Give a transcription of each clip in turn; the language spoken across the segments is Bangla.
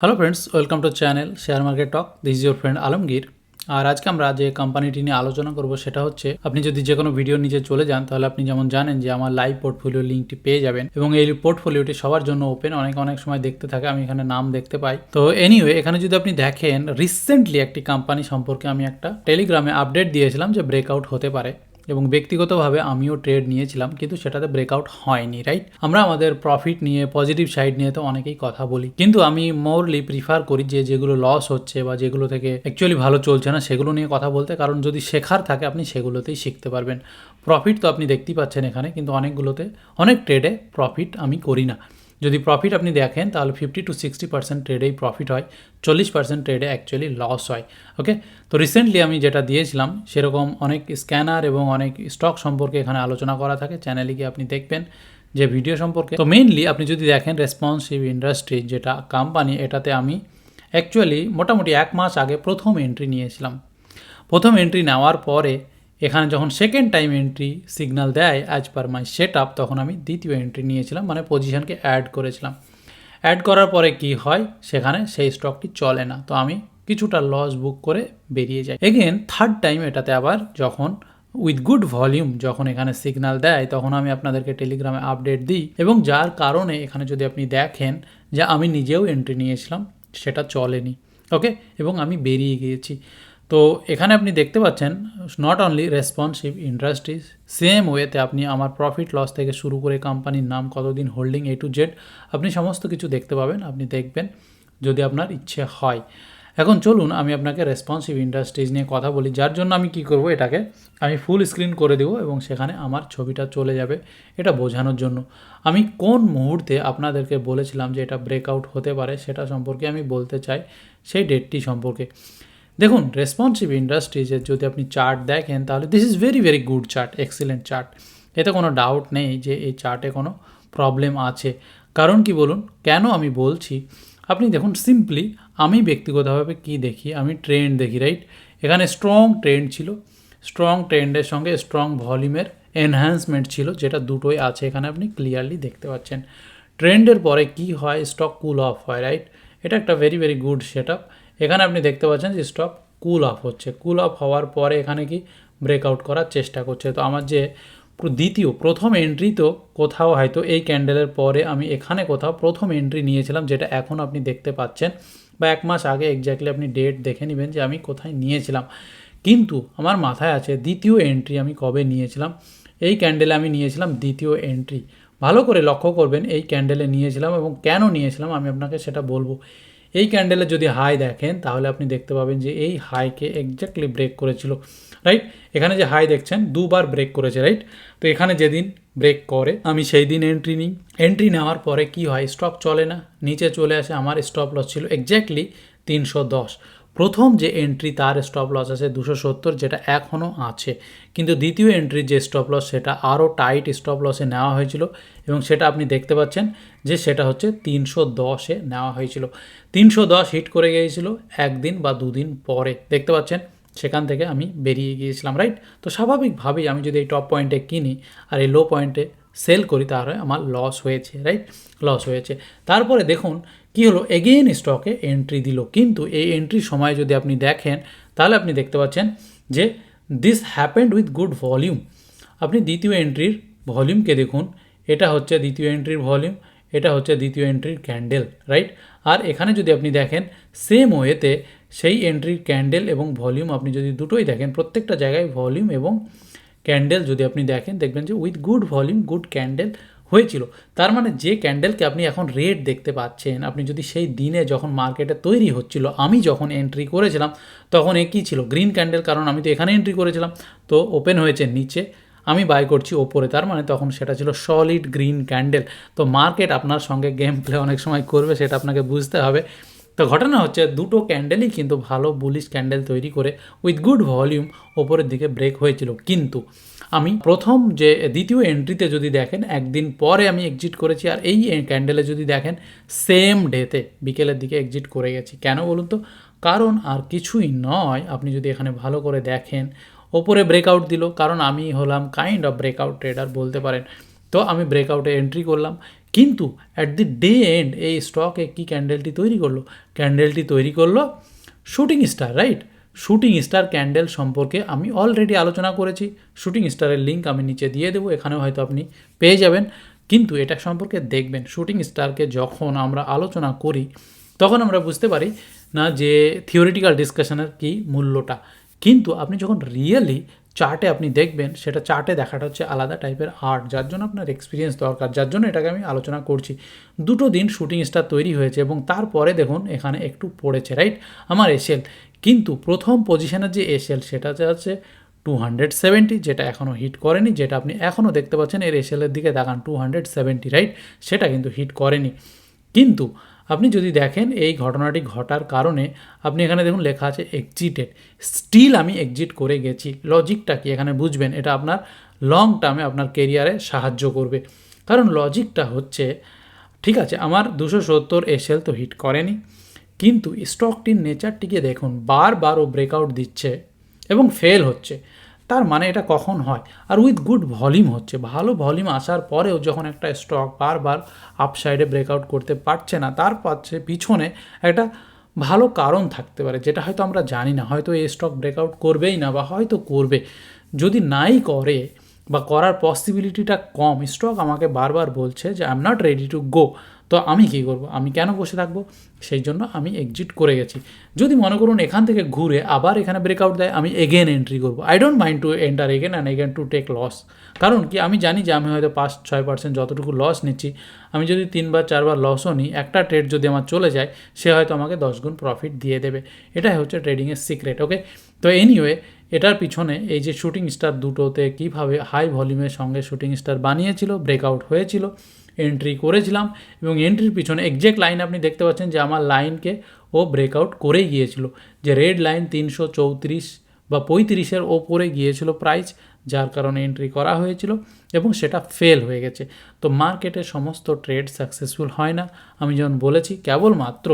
Hello friends welcome to channel share market talk this your friend Alamgir আর আজকে আমরা যে কোম্পানিটি নিয়ে আলোচনা করব সেটা হচ্ছে, আপনি যদি যে কোনো ভিডিও নিচে চলে যান, তাহলে আপনি যেমন জানেন যে আমার লাইভ পোর্টফোলিও লিঙ্কটি পেয়ে যাবেন এবং এই পোর্টফোলিওটি সবার জন্য ওপেন অনেক অনেক সময় দেখতে থাকে, আমি এখানে নাম দেখতে পাই। তো এনিওয়ে এখানে যদি আপনি দেখেন রিসেন্টলি একটি কোম্পানি সম্পর্কে আমি একটা টেলিগ্রামে আপডেট দিয়েছিলাম যে ব্রেকআউট হতে পারে। এবং ব্যক্তিগতভাবে আমিও ট্রেড নিয়েছিলাম, কিন্তু সেটাতে ব্রেকআউট হয়নি রাইট আমরা আমাদের প্রফিট নিয়ে পজিটিভ সাইড নিয়ে তো অনেকেই কথা বলি। কিন্তু আমি মোরলি প্রিফার করি যে যেগুলো লস হচ্ছে বা যেগুলো থেকে অ্যাকচুয়ালি ভালো চলছে না, সেগুলো নিয়ে কথা বলতে। কারণ যদি শেখার থাকে, আপনি সেগুলোতেই শিখতে পারবেন। প্রফিট তো আপনি দেখতেই পাচ্ছেন এখানে, কিন্তু অনেকগুলোতে, অনেক ট্রেডে প্রফিট আমি করি না। যদি প্রফিট আপনি দেখেন, তাহলে ফিফটি টু সিক্সটি পার্সেন্ট ট্রেডেই প্রফিট হয়। চল্লিশ পার্সেন্ট ট্রেডে অ্যাকচুয়ালি লস হয় ওকে তো রিসেন্টলি আমি যেটা দিয়েছিলাম, সেরকম অনেক স্ক্যানার এবং অনেক স্টক সম্পর্কে এখানে আলোচনা করা থাকে চ্যানেলে গিয়ে আপনি দেখবেন যে ভিডিও সম্পর্কে। তো মেইনলি আপনি যদি দেখেন রেসপন্সিভ ইন্ডাস্ট্রি যেটা কোম্পানি এটাতে আমি অ্যাকচুয়ালি মোটামুটি এক মাস আগে প্রথম এন্ট্রি নিয়েছিলাম। প্রথম এন্ট্রি নেওয়ার পরে এখানে যখন সেকেন্ড টাইম এন্ট্রি সিগনাল দেয় as per my set up তখন আমি দ্বিতীয় এন্ট্রি নিয়েছিলাম মানে পজিশনকে অ্যাড করেছিলাম। অ্যাড করার পরে কি হয়? সেখানে সেই স্টকটি চলে না। তো আমি কিছুটা লস বুক করে বেরিয়ে যাই। এগেন থার্ড টাইম এটাতে আবার যখন উইথ গুড ভলিউম যখন এখানে সিগনাল দেয়, তখন আমি আপনাদেরকে টেলিগ্রামে আপডেট দিই এবং যার কারণে এখানে যদি আপনি দেখেন যে আমি নিজেও এন্ট্রি নিয়েছিলাম, সেটা চলেনি। ওকে এবং আমি বেরিয়ে গিয়েছি। তো এখানে আপনি দেখতে পাচ্ছেন not only responsive industries same ওয়েতে আপনি আমার প্রফিট লস থেকে শুরু করে কোম্পানির নাম, কতদিন হোল্ডিং এ টু জেড আপনি সমস্ত কিছু দেখতে পাবেন, আপনি দেখবেন যদি আপনার ইচ্ছে হয়। এখন চলুন আমি আপনাকে রেসপন্সিভ ইন্ডাস্ট্রিজ নিয়ে কথা বলি, যার জন্য আমি কি করব এটাকে, আমি ফুল স্ক্রিন করে দেবো এবং সেখানে আমার ছবিটা চলে যাবে এটা বোঝানোর জন্য। আমি কোন মুহূর্তে আপনাদেরকে বলেছিলাম যে এটা ব্রেকআউট হতে পারে, সেটা সম্পর্কে আমি বলতে চাই, সেই ডেটটি সম্পর্কে। দেখুন রেসপন্সিভ ইন্ডাস্ট্রিজের যদি আপনি চার্ট দেখেন, তাহলে this is very very good chart excellent chart এতে কোনো ডাউট নেই যে এই চার্টে কোনো প্রবলেম আছে। কারণ কি বলুন, কেন আমি বলছি? আপনি দেখুন সিম্পলি আমি ব্যক্তিগতভাবে কি দেখি? আমি ট্রেন্ড দেখি রাইট এখানে স্ট্রং ট্রেন্ড ছিল। স্ট্রং ট্রেন্ডের সঙ্গে স্ট্রং ভলিউমের এনহ্যান্সমেন্ট ছিল, যেটা দুটোই আছে এখানে আপনি ক্লিয়ারলি দেখতে পাচ্ছেন। ট্রেন্ডের পরে কি হয়? স্টক কুল অফ হয় রাইট এটা একটা ভেরি ভেরি গুড সেট এখানে আপনি দেখতে পাচ্ছেন যে স্টক কুল অফ হচ্ছে। কুল অফ হওয়ার পরে এখানে কি ব্রেকআউট করার চেষ্টা করছে। তো আমার যে দ্বিতীয়, প্রথম এন্ট্রি তো কোথাও হয়তো এই ক্যান্ডেলের পরে আমি এখানে কোথাও প্রথম এন্ট্রি নিয়েছিলাম, যেটা এখন আপনি দেখতে পাচ্ছেন বা এক মাস আগে এক্স্যাক্টলি আপনি ডেট দেখে নেবেন যে আমি কোথায় নিয়েছিলাম। কিন্তু আমার মাথায় আছে দ্বিতীয় এন্ট্রি আমি কবে নিয়েছিলাম? এই ক্যান্ডেলে আমি নিয়েছিলাম দ্বিতীয় এন্ট্রি ভালো করে লক্ষ্য করবেন, এই ক্যান্ডেলে নিয়েছিলাম এবং কেন নিয়েছিলাম আমি আপনাকে সেটা বলব। এই ক্যান্ডেলে যদি হাই দেখেন, তাহলে আপনি দেখতে পাবেন যে এই হাইকে এক্স্যাক্টলি ব্রেক করেছিল রাইট এখানে যে হাই দেখছেন, দুবার ব্রেক করেছে রাইট তো এখানে যেদিন ব্রেক করে, আমি সেই দিন এন্ট্রি নিই। এন্ট্রি নেওয়ার পরে কি হয়? স্টক চলে না, নিচে চলে আসে, আমার স্টপ লস ছিল এক্স্যাক্টলি তিনশো দশ। প্রথম যে এন্ট্রি তার স্টপ লস আছে দুশো সত্তর, যেটা এখনও আছে। কিন্তু দ্বিতীয় এন্ট্রির যে স্টপ লস সেটা আরও টাইট স্টপ লসে নেওয়া হয়েছিল এবং সেটা আপনি দেখতে পাচ্ছেন যে সেটা হচ্ছে তিনশো দশে নেওয়া হয়েছিল। তিনশো দশ হিট করে গিয়েছিল একদিন বা দুদিন পরে। দেখতে পাচ্ছেন, সেখান থেকে আমি বেরিয়ে গিয়েছিলাম রাইট তো স্বাভাবিকভাবেই আমি যদি এই টপ পয়েন্টে কিনি আর এই লো পয়েন্টে সেল করি তাহলে আমার লস হয়েছে রাইট লস হয়েছে। তারপরে দেখুন, কি হলো? এগেইন স্টকে এন্ট্রি দিল। কিন্তু এই এন্ট্রির সময় যদি আপনি দেখেন, তাহলে আপনি দেখতে পাচ্ছেন যে this happened with good volume আপনি দ্বিতীয় এন্ট্রির ভলিউমকে দেখুন, এটা হচ্ছে দ্বিতীয় এন্ট্রির ভলিউম এটা হচ্ছে দ্বিতীয় এন্ট্রির ক্যান্ডেল রাইট আর এখানে যদি আপনি দেখেন সেম ওয়েতে সেই এন্ট্রির ক্যান্ডেল এবং ভলিউম আপনি যদি দুটোই দেখেন, প্রত্যেকটা জায়গায় ভলিউম এবং ক্যান্ডেল যদি আপনি দেখেন, দেখবেন যে with good volume good candle হয়েছিল। তার মানে যে ক্যান্ডেলকে আপনি এখন রেড দেখতে পাচ্ছেন, আপনি যদি সেই দিনে যখন মার্কেটে তৈরি হচ্ছিল, আমি যখন এন্ট্রি করেছিলাম, তখন এ কী ছিল? গ্রিন ক্যান্ডেল কারণ আমি তো এখানে এন্ট্রি করেছিলাম। তো ওপেন হয়েছে নিচে, আমি বাই করছি ওপরে, তার মানে তখন সেটা ছিল সলিড গ্রিন ক্যান্ডেল তো মার্কেট আপনার সঙ্গে গেম প্লে অনেক সময় করবে, সেটা আপনাকে বুঝতে হবে। তো ঘটনা হচ্ছে দুটো ক্যান্ডেলই কিন্তু ভালো বুলিশ ক্যান্ডেল তৈরি করে উইথ গুড ভলিউম ওপরের দিকে ব্রেক হয়েছিল। কিন্তু আমি প্রথম যে দ্বিতীয় এন্ট্রিতে যদি দেখেন, একদিন পরে আমি এক্সিট করেছি আর এই ক্যান্ডেলে যদি দেখেন সেম ডেতে বিকেলের দিকে এক্সিট করে গেছি। কেন বলুন তো? কারণ আর কিছুই নয়, আপনি যদি এখানে ভালো করে দেখেন, ওপরে ব্রেকআউট দিল। কারণ আমি হলাম কাইন্ড অফ ব্রেকআউট ট্রেডার বলতে পারেন। তো আমি ব্রেকআউটে এন্ট্রি করলাম। কিন্তু অ্যাট দি ডে এন্ড এই স্টকে কি ক্যান্ডেলটি তৈরি করল? ক্যান্ডেলটি তৈরি করল shooting star right shooting star candle সম্পর্কে আমি অলরেডি আলোচনা করেছি। শুটিং স্টারের লিঙ্ক আমি নিচে দিয়ে দেবো, এখানেও হয়তো আপনি পেয়ে যাবেন। কিন্তু এটা সম্পর্কে দেখবেন শুটিং স্টারকে যখন আমরা আলোচনা করি, তখন আমরা বুঝতে পারি না যে থিওরিটিক্যাল ডিসকাশনের কী মূল্যটা। কিন্তু আপনি যখন রিয়েলি চার্টে আপনি দেখবেন, সেটা চার্টে দেখাটা হচ্ছে আলাদা টাইপের আর্ট, যার জন্য আপনার এক্সপিরিয়েন্স দরকার, যার জন্য এটাকে আমি আলোচনা করছি। দুটো দিন শুটিং স্টার তৈরি হয়েছে এবং তারপরে দেখুন, এখানে একটু পড়েছে রাইট আমার এসএল কিন্তু প্রথম পজিশনের যে এসএল সেটা হচ্ছে টু হান্ড্রেড সেভেন্টি যেটা এখনও হিট করেনি, যেটা আপনি এখনও দেখতে পাচ্ছেন, এর এসএলের দিকে দেখান টু হান্ড্রেড সেভেন্টি রাইট সেটা কিন্তু হিট করেনি। কিন্তু আপনি যদি দেখেন এই ঘটনাটি ঘটার কারণে, আপনি এখানে দেখুন লেখা আছে এক্সিটেড স্টিল আমি এক্সিট করে গেছি। লজিকটা কি? এখানে বুঝবেন, এটা আপনার লং টার্মে আপনার কেরিয়ারে সাহায্য করবে। কারণ লজিকটা হচ্ছে, ঠিক আছে, আমার দুশো সত্তর এসএল তো হিট করেনি, কিন্তু স্টকটির নেচারটিকে দেখুন, বারবার ও ব্রেকআউট দিচ্ছে এবং ফেল হচ্ছে। তার মানে এটা কখন হয়? আর উইথ গুড ভলিউম হচ্ছে। ভালো ভলিউম আসার পরেও যখন একটা স্টক বারবার আপসাইডে ব্রেকআউট করতে পারছে না, তার পাচ্ছে পিছনে একটা ভালো কারণ থাকতে পারে, যেটা হয়তো আমরা জানি না। হয়তো এই স্টক ব্রেকআউট করবেই না বা হয়তো করবে। যদি নাই করে বা করার পসিবিলিটিটা কম স্টক আমাকে বারবার বলছে যে I am not ready to go তো আমি কী করব? আমি কেন বসে থাকব? সেই জন্য আমি এক্সিট করে গেছি। যদি মনে করুন এখান থেকে ঘুরে আবার এখানে ব্রেকআউট দেয়, আমি এগেন এন্ট্রি করব। I don't mind to enter again and again to take loss কারণ কি? আমি জানি যে আমি হয়তো পাঁচ ছয় পার্সেন্ট যতটুকু লস নিচ্ছি, আমি যদি তিনবার, চারবার লসও নিই, একটা ট্রেড যদি আমার চলে যায়, সে হয়তো আমাকে দশ গুণ প্রফিট দিয়ে দেবে। এটাই হচ্ছে ট্রেডিংয়ের সিক্রেট ওকে তো এনিওয়ে এটার পিছনে এই যে শুটিং স্টার দুটোতে কীভাবে হাই ভলিউমের সঙ্গে শুটিং স্টার বানিয়েছিল ব্রেকআউট হয়েছিল এন্ট্রি করেছিলাম এবং এন্ট্রির পিছনে এক্স্যাক্ট লাইন আপনি দেখতে পাচ্ছেন যে আমার লাইনকে ও ব্রেকআউট করেই গিয়েছিল। যে রেড লাইন তিনশো চৌত্রিশ বা পঁয়ত্রিশের ওপরে গিয়েছিল প্রাইস যার কারণে এন্ট্রি করা হয়েছিল এবং সেটা ফেল হয়ে গেছে। তো মার্কেটে সমস্ত ট্রেড সাকসেসফুল হয় না। আমি যেমন বলেছি কেবলমাত্র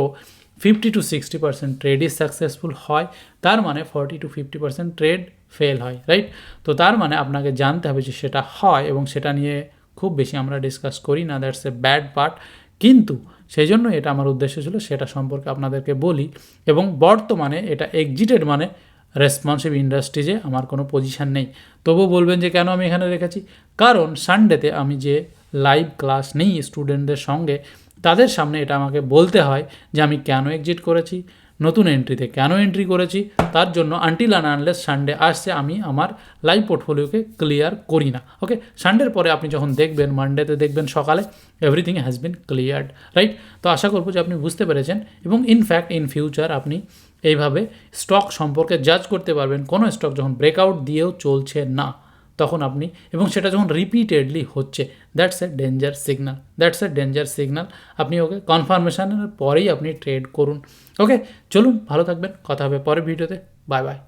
ফিফটি টু সিক্সটি পার্সেন্ট ট্রেডই সাকসেসফুল হয়, তার মানে forty to fifty percent trade fail হয় রাইট তো তার মানে আপনাকে জানতে হবে যে সেটা হয় এবং সেটা নিয়ে খুব বেশি আমরা ডিসকাস করি না দ্যাটস এ ব্যাড পার্ট কিন্তু সেই জন্য এটা আমার উদ্দেশ্য ছিল সেটা সম্পর্কে আপনাদেরকে বলি এবং বর্তমানে এটা এক্সিটেড মানে রেসপন্সিভ ইন্ডাস্ট্রিজে আমার কোনো পজিশান নেই। তবুও বলবেন যে কেন আমি এখানে রেখেছি? কারণ সানডেতে আমি যে লাইভ ক্লাস নেই স্টুডেন্টদের সঙ্গে, তাদের সামনে এটা আমাকে বলতে হয় যে আমি কেন এক্সিট করেছি? নতুন এন্ট্রিতে কেন এন্ট্রি করেছি? তার জন্য আনটিল অ্যান্ড আনলেস সানডে আসছে, আমি আমার লাইভ পোর্টফোলিওকে ক্লিয়ার করি না। ওকে সানডের পরে আপনি যখন দেখবেন মানডেতে দেখবেন, সকালে everything has been cleared right তো আশা করব যে আপনি বুঝতে পেরেছেন এবং ইনফ্যাক্ট ইন ফিউচার আপনি এইভাবে স্টক সম্পর্কে জাজ করতে পারবেন। কোনো স্টক যখন ব্রেকআউট দিয়েও চলছে না। তখন আপনি, এবং সেটা যখন রিপিটেডলি হচ্ছে that's a danger signal that's a danger signal আপনি ওকে কনফার্মেশানের পরেই আপনি ট্রেড করুন। ওকে চলুন, ভালো থাকবেন, কথা হবে পরের ভিডিওতে বাই বাই